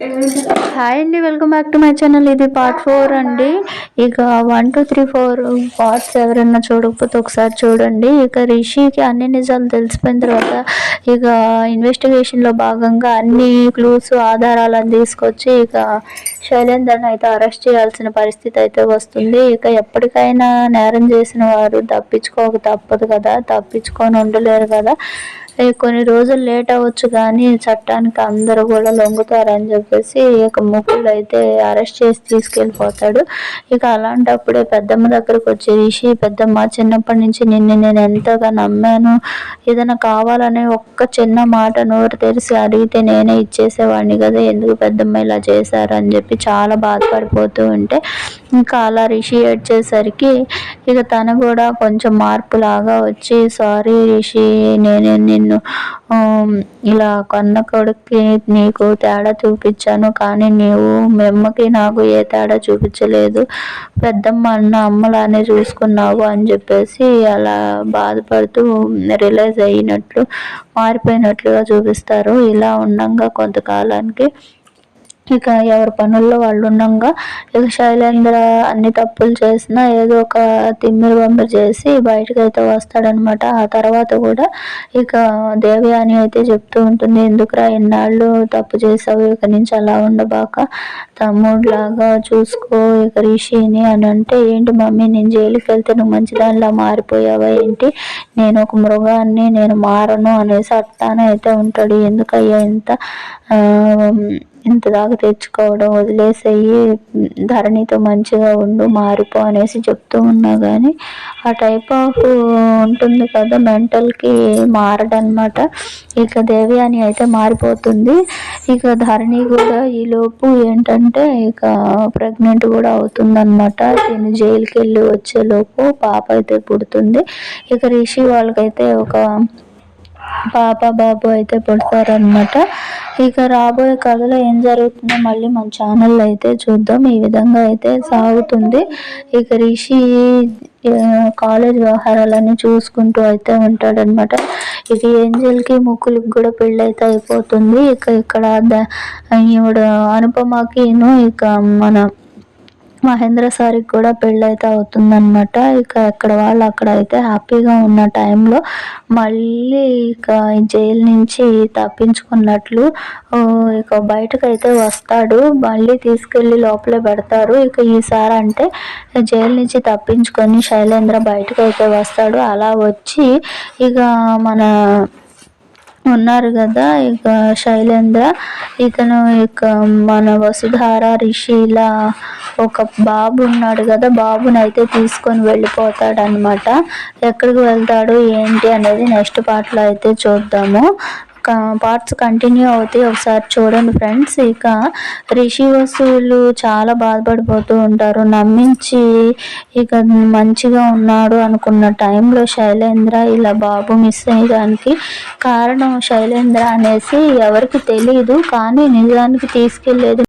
Hi అండి welcome back to my channel. ఇది part four అండి. ఇక one two three four parts ఎవరైనా చూడకపోతే ఒకసారి చూడండి. ఇక రిషికి అన్ని నిజాలు తెలిసిపోయిన తర్వాత ఇక ఇన్వెస్టిగేషన్లో భాగంగా అన్ని క్లూస్ ఆధారాలను తీసుకొచ్చి ఇక శైలేందర్ని అయితే అరెస్ట్ చేయాల్సిన పరిస్థితి అయితే వస్తుంది. ఇక ఎప్పటికైనా నేరం చేసిన వారు తప్పించుకోక తప్పదు కదా. తప్పించుకొని ఉండలేరు కదా. కొన్ని రోజులు లేట్ అవ్వచ్చు కానీ చట్టానికి అందరూ కూడా లొంగుతారని చెప్పేసి ఇక ముక్కులు అయితే అరెస్ట్ చేసి తీసుకెళ్ళిపోతాడు. ఇక అలాంటప్పుడే పెద్దమ్మ దగ్గరకు వచ్చి రిషి పెద్దమ్మ చిన్నప్పటి నుంచి నిన్ను నేను ఎంతగా నమ్మాను ఏదైనా కావాలని ఒక్క చిన్న మాట నోరు తెరిచి అడిగితే నేనే ఇచ్చేసేవాడిని కదా ఎందుకు పెద్దమ్మ ఇలా చేశారు అని చెప్పి చాలా బాధపడిపోతూ ఉంటే ఇంకా అలా రిషి ఏడ్చేసరికి ఇక తను కూడా కొంచెం మార్పు లాగా వచ్చి సారీ రిషి నేనే నిన్ను ఇలా కొన్న కొడుక్కి నీకు తేడా చూపించాను కానీ నీవు మెమ్మకి నాకు ఏ తేడా చూపించలేదు. పెద్దమ్మ అన్న అమ్మలానే చూసుకున్నావు అని చెప్పేసి అలా బాధపడుతూ రిలైజ్ అయినట్లు మారిపోయినట్లుగా చూపిస్తారు. ఇలా ఉండగా కొంతకాలానికి ఇక ఎవరి పనుల్లో వాళ్ళు ఉండగా ఇక శైలేంద్ర అన్ని తప్పులు చేసినా ఏదో ఒక తిమ్మిరి బొమ్మిరి చేసి బయటకు అయితే వస్తాడనమాట. ఆ తర్వాత కూడా ఇక దేవి అని అయితే చెప్తూ ఉంటుంది ఎందుకురా ఎన్నాళ్ళు తప్పు చేసావు? ఇక నుంచి అలా ఉండబాక తమ్ముడులాగా చూసుకో ఇక రిషిని అని అంటే ఏంటి మమ్మీ నేను జైలుకి వెళ్తే నువ్వు మంచిదానిలా మారిపోయావా? ఏంటి? నేను ఒక మృగాన్ని నేను మారను అనేసి అట్టానే అయితే ఉంటాడు. ఎందుకయ్యా ఇంత ఇంత దాకా తెచ్చుకోవడం వదిలేసేయి ధరణితో మంచిగా ఉండు మారిపో అనేసి చెప్తూ ఉన్నా కానీ ఆ టైప్ ఆఫ్ ఉంటుంది కదా మెంటల్కి మారడనమాట ఇక దేవి అని అయితే మారిపోతుంది. ఇక ధరణి కూడా ఈలోపు ఏంటంటే ఇక ప్రెగ్నెంట్ కూడా అవుతుందన్నమాట. దీన్ని జైలుకి వెళ్ళి వచ్చేలోపు పాప అయితే పుడుతుంది. ఇక రిషి వాళ్ళకైతే ఒక పాప బాబు అయితే పుడతారనమాట ఇక రాబోయే కథలో ఏం జరుగుతుందో మళ్ళీ మన ఛానల్లో అయితే చూద్దాం. ఈ విధంగా అయితే సాగుతుంది. ఇక రిషి కాలేజ్ వ్యవహారాలన్నీ చూసుకుంటూ అయితే ఉంటాడనమాట ఇక ఏంజల్కి ముక్కులకి కూడా పెళ్ళి అయితే అయిపోతుంది. ఇక ఇక్కడ ఈవిడ అనుపమకిను ఇక మన మహేంద్ర సార్కి కూడా పెళ్ళైతే అవుతుందన్నమాట. ఇక ఎక్కడ వాళ్ళు అక్కడ అయితే హ్యాపీగా ఉన్న టైంలో మళ్ళీ ఇక జైలు నుంచి తప్పించుకున్నట్లు ఇక బయటకు అయితే వస్తాడు. మళ్ళీ తీసుకెళ్ళి లోపలే పెడతారు. ఇక ఈసారి అంటే జైలు నుంచి తప్పించుకొని శైలేంద్ర బయటకు అయితే వస్తాడు. అలా వచ్చి ఇక మన ఉన్నారు కదా ఇక శైలేంద్ర. ఇతను ఇక మన వసుధార రిషిలా ఒక బాబు ఉన్నాడు కదా బాబుని అయితే తీసుకొని వెళ్ళిపోతాడు అనమాట ఎక్కడికి వెళ్తాడు ఏంటి అనేది నెక్స్ట్ పార్ట్లో అయితే చూద్దాము. పార్ట్స్ కంటిన్యూ అవుతాయి. ఒకసారి చూడండి ఫ్రెండ్స్ ఇక రిషి వసూలు చాలా బాధపడిపోతూ ఉంటారు. నమ్మించి ఇక మంచిగా ఉన్నాడు అనుకున్న టైంలో శైలేంద్ర ఇలా బాబు మిస్ అయ్యడానికి కారణం శైలేంద్ర అనేసి ఎవరికి తెలియదు కానీ నిజానికి తీసుకెళ్ళేది